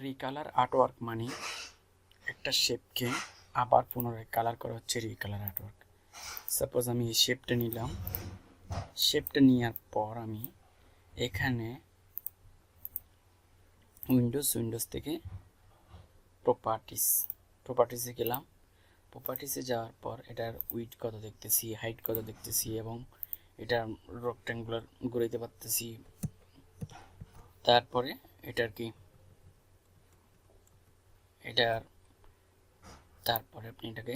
Recolour artwork মানে একটা শেপকে আবার পুনরায় কালার করা হচ্ছে রিকালার আর্টওয়ার্ক সাপোজ আমি এই শেপটা নিলাম। শেপটা নেওয়ার পর আমি এখানে উইন্ডোজ উইন্ডোজ থেকে প্রপার্টিস প্রপার্টিসে গেলাম। প্রপার্টিসে যাওয়ার পর এটার উইড কত দেখতেছি হাইট কত দেখতেছি এবং এটার রক্ট্যাঙ্গুলার ঘুরাইতে পারতেছি। তারপরে এটার কি এটার তারপরে আপনি এটাকে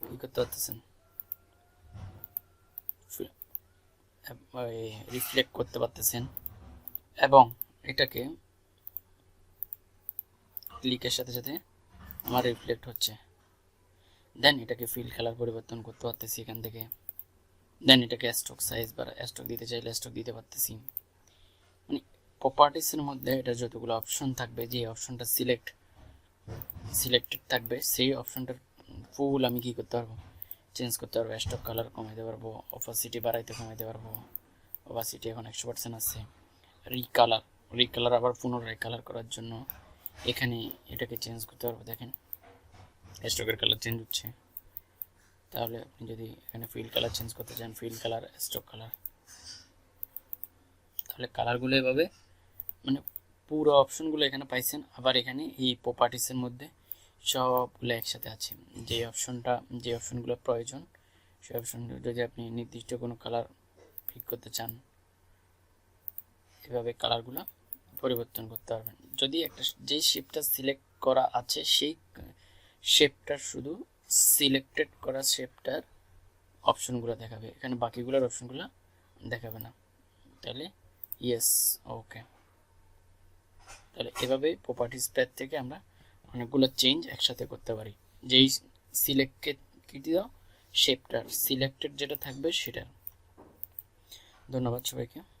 কি করতে পারতেছেন? রিফ্লেক্ট করতে পারতেছেন। এবং এটাকে ক্লিকের সাথে সাথে আমার রিফ্লেক্ট হচ্ছে। দেন এটাকে ফিল কালার পরিবর্তন করতে পারতেছি এখান থেকে। দেন এটাকে স্টক সাইজ বা স্টক দিতে চাইলে স্টক দিতে পারতেছি। প্রপার্টিসের মধ্যে এটা যতগুলো অপশন থাকবে, যে অপশনটা সিলেক্ট সিলেক্টেড থাকবে, সেই অপশনটার ফুল আমি কি করতে পারব? চেঞ্জ করতে পারব স্টক কালার কমাইতে পারব অপাসিটি বাড়াইতে কমাইতে পারব অপাসিটি এখন একশো পার্সেন্ট আছে। রিকালার রিকালার আবার পুনরায় কালার করার জন্য এখানে এটাকে চেঞ্জ করতে পারব, দেখেন। স্টকের কালার চেঞ্জ হচ্ছে। তাহলে আপনি যদি এখানে ফিল কালার চেঞ্জ করতে চান ফিল কালার স্টক কালার তাহলে কালারগুলো এভাবে মানে পুরো অপশনগুলো এখানে পাইছেন। আবার এখানে এই প্রপার্টিসের মধ্যে সবগুলো একসাথে আছে। যে অপশনটা যে অপশনগুলো প্রয়োজন সেই অপশন যদি আপনি নির্দিষ্ট কোনো কালার পিক করতে চান, এভাবে কালারগুলো পরিবর্তন করতে পারবেন। যদি একটা যেই শেপটা সিলেক্ট করা আছে, সেই শেপটার শুধু সিলেক্টেড করা শেপটার অপশনগুলো দেখাবে। এখানে বাকিগুলোর অপশনগুলো দেখাবে না। তাহলে ইয়েস ওকে তাহলে এভাবে প্রপার্টিস প্যাড থেকে আমরা অনেকগুলো চেঞ্জ একসাথে করতে পারি। যেই সিলেক্টকে কী দাও শেপটার সিলেক্টেড যেটা থাকবে সেটা। ধন্যবাদ সবাইকে।